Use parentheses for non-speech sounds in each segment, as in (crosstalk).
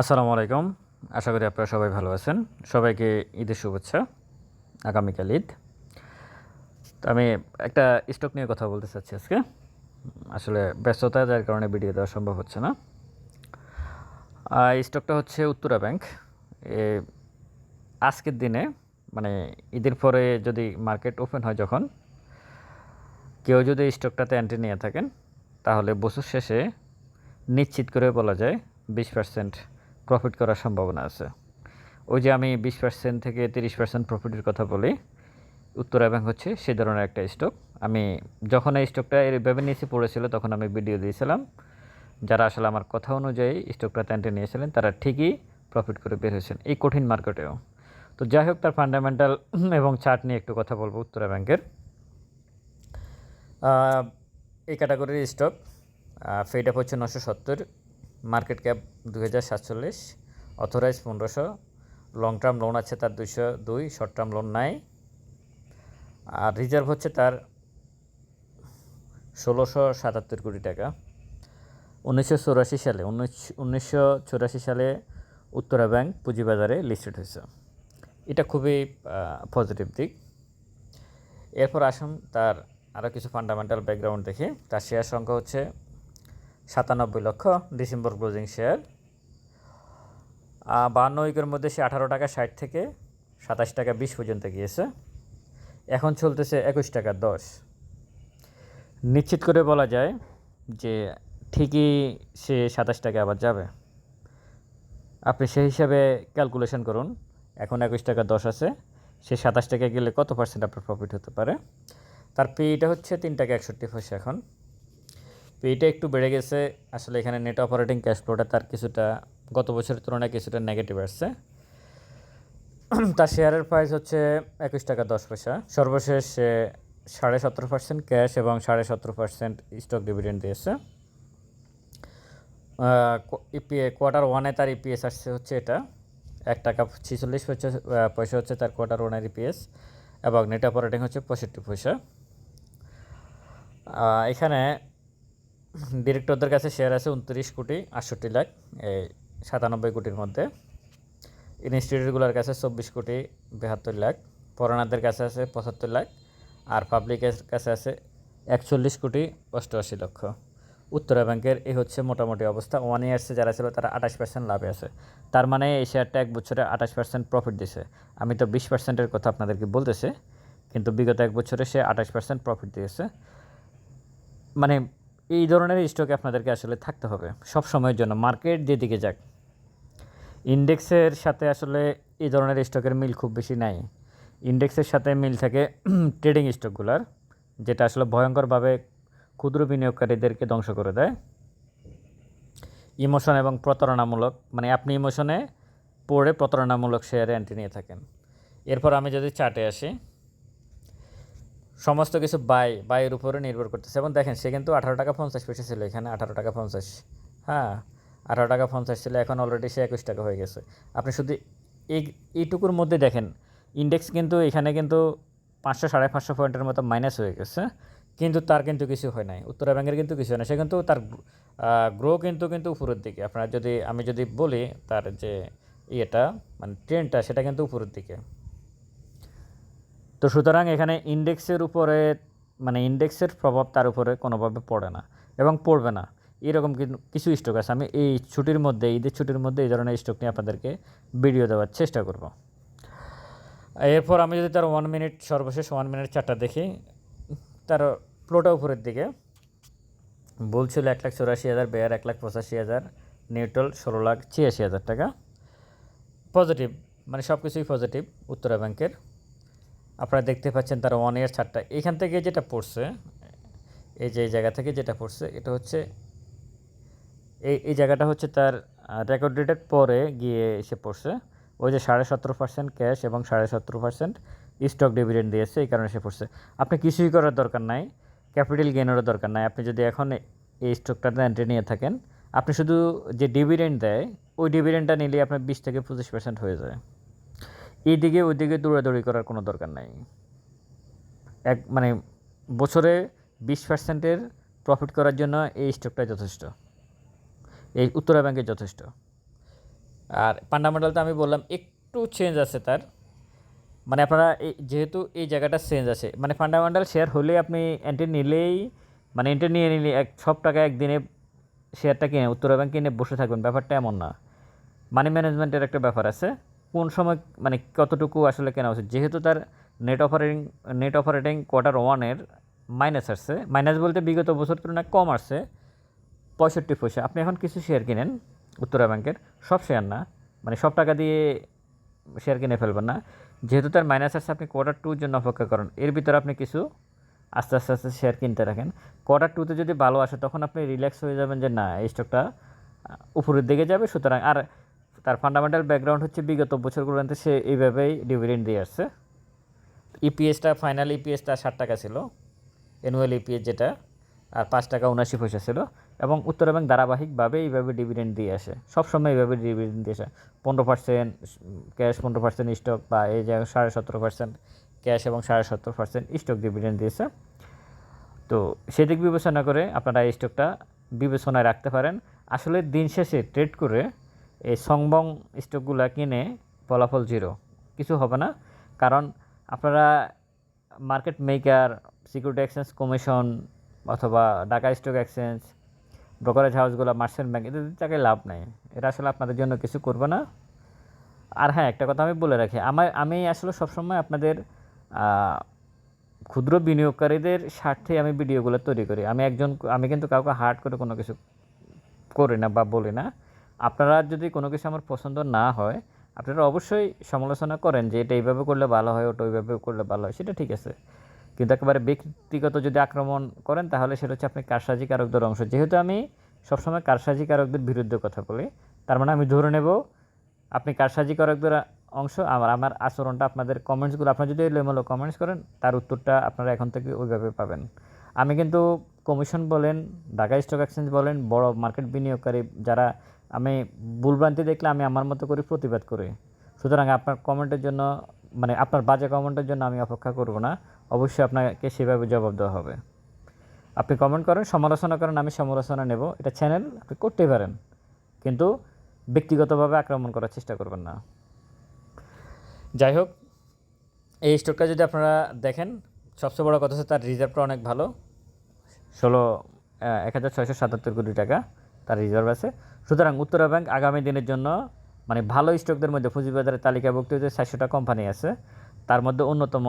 আসসালামু আলাইকুম। আশা করি আপনারা সবাই ভালো আছেন। সবাইকে ঈদের শুভেচ্ছা, আগামীকাল ঈদ। তো আমি একটা স্টক নিয়ে কথা বলতে চাচ্ছি আজকে। আসলে ব্যস্ততা, যার কারণে ভিডিও দেওয়া সম্ভব হচ্ছে না। স্টকটা হচ্ছে উত্তরা ব্যাংক। এ, আজকের দিনে মানে ঈদের পরে যদি মার্কেট ওপেন হয় যখন, কেউ যদি স্টকটাতে এন্ট্রি নিয়ে থাকেন, তাহলে বছর শেষে নিশ্চিত করে বলা যায় বিশ পার্সেন্ট প্রফিট করার সম্ভাবনা আছে। ওই যে আমি বিশ পার্সেন্ট থেকে তিরিশ পার্সেন্ট প্রফিটের কথা বলি, উত্তরা ব্যাংক হচ্ছে সে ধরনের একটা স্টক আমি যখন এই স্টকটা এর ভেবে নিয়েছি, পড়েছিল, তখন আমি ভিডিও দিয়েছিলাম। যারা আসলে আমার কথা অনুযায়ী স্টকটাতে এন্ট্রি নিয়েছিলেন, তারা ঠিকই প্রফিট করে বের হয়েছেন এই কঠিন মার্কেটেও তো যাই হোক, তার ফান্ডামেন্টাল এবং চার্ট নিয়ে একটু কথা বলব উত্তরা ব্যাংকের। এই ক্যাটাগরির স্টক ফেড হচ্ছে নশো সত্তর। মার্কেট ক্যাপ দুই হাজার সাতচল্লিশ, অথরাইজ পনেরোশো, লং টার্ম লোন আছে তার দুইশো দুই, শর্ট টার্ম লোন নাই। আর রিজার্ভ হচ্ছে তার ষোলোশো সাতাত্তর কোটি টাকা। উনিশশো চৌরাশি সালে, উনিশ উনিশশো চৌরাশি সালে উত্তরা ব্যাংক পুঁজিবাজারে লিস্টেড হয়েছে। এটা খুবই পজিটিভ দিক। এরপর আসুন তার আরও কিছু ফান্ডামেন্টাল ব্যাকগ্রাউন্ড দেখি। তার শেয়ার সংখ্যা হচ্ছে সাতানব্বই লক্ষ ডিসেম্বর ক্লোজিং শেয়ার। বান্ন উইকের মধ্যে সে আঠারো টাকা ষাট থেকে সাতাশ টাকা বিশ পর্যন্ত গিয়েছে। এখন চলতেছে একুশ টাকা দশ। নিশ্চিত করে বলা যায় যে ঠিকই সে সাতাশ টাকা আবার যাবে। আপনি সেই হিসাবে ক্যালকুলেশন করুন, এখন একুশ টাকা দশ আছে, সে সাতাশ টাকা গেলে কত পার্সেন্ট আপনার প্রফিট হতে পারে? তার পেটা হচ্ছে তিন টাকা একষট্টি পয়সা এখন। পেটা একটু বেড়ে গেছে। আসলে এখানে নেট অপারেটিং ক্যাশ ফ্লোটা তার কিছুটা গত বছরের তুলনায় কিছুটা নেগেটিভ আসছে। (clears throat) তার শেয়ারের প্রাইস হচ্ছে একুশ টাকা দশ পয়সা। সর্বশেষ সাড়ে সতেরো পার্সেন্ট ক্যাশ এবং সাড়ে সতেরো পার্সেন্ট স্টক ডিভিডেন্ড দিয়েছে। ইপিএ কোয়ার্টার ওয়ানে তার ইপিএস আসছে হচ্ছে এটা। এক টাকা ছিচল্লিশ পয়সা পয়সা হচ্ছে তার কোয়ার্টার ওয়ানের ইপিএস এবং নেট অপারেটিং হচ্ছে পঁয়ষট্টি পয়সা। এখানে ডিরেক্টরদের কাছে শেয়ার আছে উনত্রিশ কোটি আটষট্টি লাখ, এই সাতানব্বই কোটির মধ্যে। ইনস্টিটিউটগুলোর কাছে চব্বিশ কোটি বাহাত্তর লাখ, পড়ানাদের কাছে আছে পঁচাত্তর লাখ, আর পাবলিকের কাছে আছে একচল্লিশ কোটি অষ্টআশি লক্ষ। উত্তরা ব্যাংকের এই হচ্ছে মোটামুটি অবস্থা। ওয়ান ইয়ার্সে যারা ছিল তারা আঠাশ পার্সেন্ট লাভে আছে। তার মানে এই শেয়ারটা এক বছরে আঠাশ পার্সেন্ট প্রফিট দিছে। আমি তো বিশ পার্সেন্টের কথা আপনাদেরকে বলতেছি, কিন্তু বিগত এক বছরে সে আঠাশ পার্সেন্ট প্রফিট দিয়েছে। মানে এই ধরনের স্টকে আপনাদেরকে আসলে থাকতে হবে। সব সময়ের জন্য। মার্কেট যেদিকে যাক ইন্ডেক্সের সাথে আসলে এই ধরনের স্টকের মিল খুব বেশি নাই। ইন্ডেক্সের সাথে মিল থাকে (clears throat) ট্রেডিং স্টকগুলোর যেটা আসলে ভয়ঙ্করভাবে ক্ষুদ্র বিনিয়োগকারীদেরকে ধ্বংস করে দেয়। ইমোশন এবং প্রতারণামূলক মানে আপনি ইমোশনে পড়ে প্রতারণামূলক শেয়ারে এন্ট্রি নিয়ে থাকেন। এরপর আমি যদি চার্টে আসি সমস্ত কিছু বাই বাইয়ের উপরে নির্ভর করতেছে। এবং দেখেন, সে কিন্তু আঠারো টাকা পঞ্চাশ পয়সা ছিল এখানে, আঠারো টাকা পঞ্চাশ। হ্যাঁ আঠারো টাকা পঞ্চাশ ছিল, এখন অলরেডি সে একুশ টাকা হয়ে গেছে। আপনি শুধু এই, এইটুকুর মধ্যে দেখেন ইন্ডেক্স কিন্তু এখানে কিন্তু পাঁচশো, সাড়ে পাঁচশো পয়েন্টের মতো মাইনাস হয়ে গেছে। কিন্তু তার কিন্তু কিছু হয় নাই। উত্তরা ব্যাংকের কিন্তু কিছু হয় না সে কিন্তু তার গ্রো কিন্তু কিন্তু উপরের দিকে। আপনার যদি, আমি যদি বলি তার যে ইয়েটা মানে ট্রেনটা সেটা কিন্তু উপরের দিকে। তো সুতরাং এখানে ইন্ডেক্সের উপরে মানে ইন্ডেক্সের প্রভাব তার উপরে কোনোভাবে পড়ে না এবং পড়বে না। এরকম কিছু স্টক আছে। আমি এই ছুটির মধ্যে, ঈদের ছুটির মধ্যে এই ধরনের স্টক নিয়ে আপনাদেরকে ভিডিও দেওয়ার চেষ্টা করব। এরপর আমি যদি তার ওয়ান মিনিট সর্বশেষ ওয়ান মিনিট চারটা দেখি, তার প্লোটা উপরের দিকে। বলছিল এক লাখ চৌরাশি হাজার, বেয়ার এক লাখ পঁচাশি হাজার নিউট্রাল ষোলো লাখ ছিয়াশি হাজার টাকা। পজিটিভ মানে সব কিছুই পজিটিভ উত্তরা ব্যাংকের আপনারা দেখতে পাচ্ছেন তার ওয়ান ইয়ার ছাড়টা। এখান থেকে যেটা পড়ছে, এই যে এই জায়গা থেকে যেটা পড়ছে, এটা হচ্ছে এই এই জায়গাটা হচ্ছে তার রেকর্ড ডেটের পরে গিয়ে এসে পড়ছে। ওই যে সাড়ে সতেরো পার্সেন্ট ক্যাশ এবং সাড়ে সতেরো পার্সেন্ট স্টক ডিভিডেন্ড দিয়েছে, এই কারণে এসে পড়ছে। আপনি কিছুই করার দরকার নাই ক্যাপিটাল গেনেরও দরকার নাই। আপনি যদি এখন এই স্টকটাতে এন্ট্রি নিয়ে থাকেন, আপনি শুধু যে ডিভিডেন্ড দেয়, ওই ডিভিডেন্ডটা নিলে আপনার বিশ থেকে পঁচিশ পার্সেন্ট হয়ে যায়। এইদিকে ওইদিকে দৌড়াদৌড়ি করার কোনো দরকার নাই। এক মানে বছরে বিশ পার্সেন্টের প্রফিট করার জন্য এই স্টকটা যথেষ্ট। এই উত্তরা ব্যাংকে যথেষ্ট। আর ফান্ডামেন্টাল তো আমি বললাম, একটু চেঞ্জ আছে তার। মানে আপনারা এই, যেহেতু এই জায়গাটা চেঞ্জ আছে মানে ফান্ডামেন্টাল শেয়ার হলে আপনি এন্ট্রি নিলেই মানে এন্ট্রি নিয়ে নিলে এক, সব টাকা একদিনে শেয়ারটা কিনে, উত্তরা ব্যাংক কিনে বসে থাকবেন, ব্যাপারটা এমন না। মানি ম্যানেজমেন্টের একটা ব্যাপার আছে। কোন সময় মানে কতটুকু আসলে কেনা উচিত? যেহেতু তার net operating net operating quarter ওয়ানের মাইনাস আসছে। মাইনাস বলতে বিগত বছর তুলনায় কম আসছে। পঁয়ষট্টি পয়সা। আপনি এখন কিছু শেয়ার কিনেন উত্তরা ব্যাংকের। সব শেয়ার না। মানে সব টাকা দিয়ে শেয়ার কিনে ফেলবেন না। যেহেতু তার মাইনাস আসছে, আপনি কোয়ার্টার টুর জন্য অপেক্ষা করেন। এর ভিতরে আপনি কিছু আস্তে আস্তে আস্তে শেয়ার কিনতে রাখেন কোয়ার্টার টুতে যদি ভালো আসে, তখন আপনি রিল্যাক্স হয়ে যাবেন যে, না, এই স্টকটা উপরের দিকে যাবে, সুতরাং আর তার ফান্ডামেন্টাল ব্যাকগ্রাউন্ড হচ্ছে বিগত বছরগুলোতে সে এইভাবেই ডিভিডেন্ড দিয়ে আসছে। ইপিএসটা ফাইনাল ইপিএসটা ষাট টাকা ছিল অ্যানুয়াল ইপিএস যেটা, আর পাঁচ টাকা উনাশি পয়সা ছিল, এবং উত্তর ব্যাংক ধারাবাহিকভাবে এইভাবে ডিভিডেন্ড দিয়ে আসে। সবসময় এইভাবে ডিভিডেন্ড দিয়ে আসে। পনেরো পার্সেন্ট ক্যাশ পনেরো পার্সেন্ট স্টক বা এই যে সাড়ে সতেরো পার্সেন্ট ক্যাশ এবং সাড়ে সত্তর পার্সেন্ট স্টক ডিভিডেন্ড দিয়েছে তো সেদিক বিবেচনা করে আপনারা এই স্টকটা বিবেচনায় রাখতে পারেন। আসলে দিন শেষে ট্রেড করে এই সংবং স্টকগুলো কিনে ফলাফল জিরো। কিছু হবে না। কারণ আপনারা market maker, security exchange commission অথবা ঢাকা স্টক এক্সচেঞ্জ, ব্রোকারেজ হাউসগুলো মার্চেন্ট ব্যাংক এদের জায়গায় লাভ নেই। এটা আসলে আপনাদের জন্য কিছু করবে না। আর হ্যাঁ একটা কথা আমি বলে রাখি। আমার আমি আসলে সবসময় আপনাদের ক্ষুদ্র বিনিয়োগকারীদের স্বার্থে আমি ভিডিওগুলো তৈরি করি। আমি একজন, আমি কিন্তু কাউকে হার্ড করে কোনো কিছু করি না বা বলি না। আপনারা যদি কোনো কিছু আমার পছন্দ না হয়, আপনারা অবশ্যই সমালোচনা করেন যে এটা এইভাবে করলে ভালো হয়, ওটা ওইভাবে করলে ভালো হয়, সেটা ঠিক আছে। কিন্তু একেবারে ব্যক্তিগত যদি আক্রমণ করেন, তাহলে সেটা হচ্ছে আপনি কারসাজি কারকদের অংশ। যেহেতু আমি সবসময় কারসাজি কারকদের বিরুদ্ধে কথা বলি, তার মানে আমি ধরে নেব আপনি কারসাজি কারকদের অংশ, আমার আমার আচরণটা আপনাদের কমেন্টসগুলো আপনারা যদি লেমলো কমেন্টস করেন, তার উত্তরটা আপনারা এখন থেকে ওইভাবে পাবেন। আমি কিন্তু কমিশন বলেন, ঢাকা স্টক এক্সচেঞ্জ বলেন, বড় মার্কেট বিনিয়োগকারী যারা আমি ভুলভ্রান্তি দেখলে আমি আমার মতো করে প্রতিবাদ করি। সুতরাং আপনার কমেন্টের জন্য মানে আপনার বাজে কমেন্টের জন্য আমি অপেক্ষা করব না। অবশ্যই আপনাকে সেভাবে জবাব দেওয়া হবে। আপনি কমেন্ট করেন, সমালোচনা করেন, আমি সমালোচনা নেব। এটা চ্যানেল, আপনি করতেই পারেন। কিন্তু ব্যক্তিগতভাবে আক্রমণ করার চেষ্টা করবেন না। যাই হোক, এই স্টকটা যদি আপনারা দেখেন, সবচেয়ে বড় কথা হচ্ছে তার রিজার্ভটা অনেক ভালো। ষোলো এক হাজার ছয়শো সাতাত্তর কোটি টাকা। তার রিজার্ভ আছে। সুতরাং উত্তরা ব্যাংক আগামী দিনের জন্য মানে ভালো স্টকদের মধ্যে পুঁজিবাজারের তালিকাভুক্ত যে চারশোটা কোম্পানি আছে, তার মধ্যে অন্যতম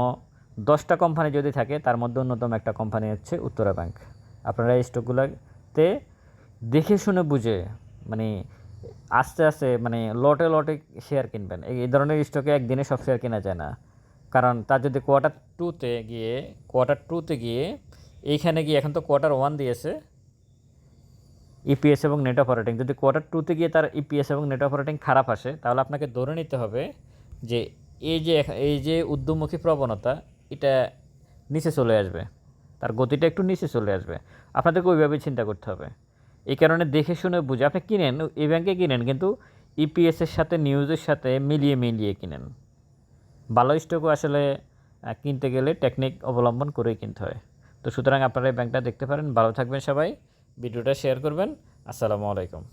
দশটা কোম্পানি যদি থাকে, তার মধ্যে অন্যতম একটা কোম্পানি হচ্ছে উত্তরা ব্যাংক। আপনারা এই স্টকগুলোতে দেখে শুনে বুঝে মানে আস্তে আস্তে মানে লটে লটে শেয়ার কিনবেন। এই ধরনের স্টকে একদিনে সব শেয়ার কেনা যায় না। কারণ তার যদি কোয়ার্টার টুতে গিয়ে কোয়ার্টার টুতে গিয়ে, এইখানে গিয়ে এখন তো কোয়ার্টার ওয়ান দিয়েছে ইপিএস এবং নেট অপারেটিং যদি কোয়ার্টার টুতে গিয়ে তার ইপিএস এবং নেট অপারেটিং খারাপ আসে, তাহলে আপনাকে ধরে নিতে হবে যে এই যে এই যে উদ্যমুখী প্রবণতা, এটা নিচে চলে আসবে। তার গতিটা একটু নিচে চলে আসবে। আপনাদেরকে ওইভাবে চিন্তা করতে হবে। এই কারণে দেখে শুনে বুঝে, আপনি কিনেন, এই ব্যাংকে কিনেন, কিন্তু ইপিএসের সাথে নিউজের সাথে মিলিয়ে মিলিয়ে কিনেন। ভালো স্টকও আসলে কিনতে গেলে টেকনিক অবলম্বন করেই কিনতে হয়। তো সুতরাং আপনারা এই ব্যাংকটা দেখতে পারেন। ভালো থাকবেন সবাই। ভিডিওটা শেয়ার করবেন। আসসালামু আলাইকুম।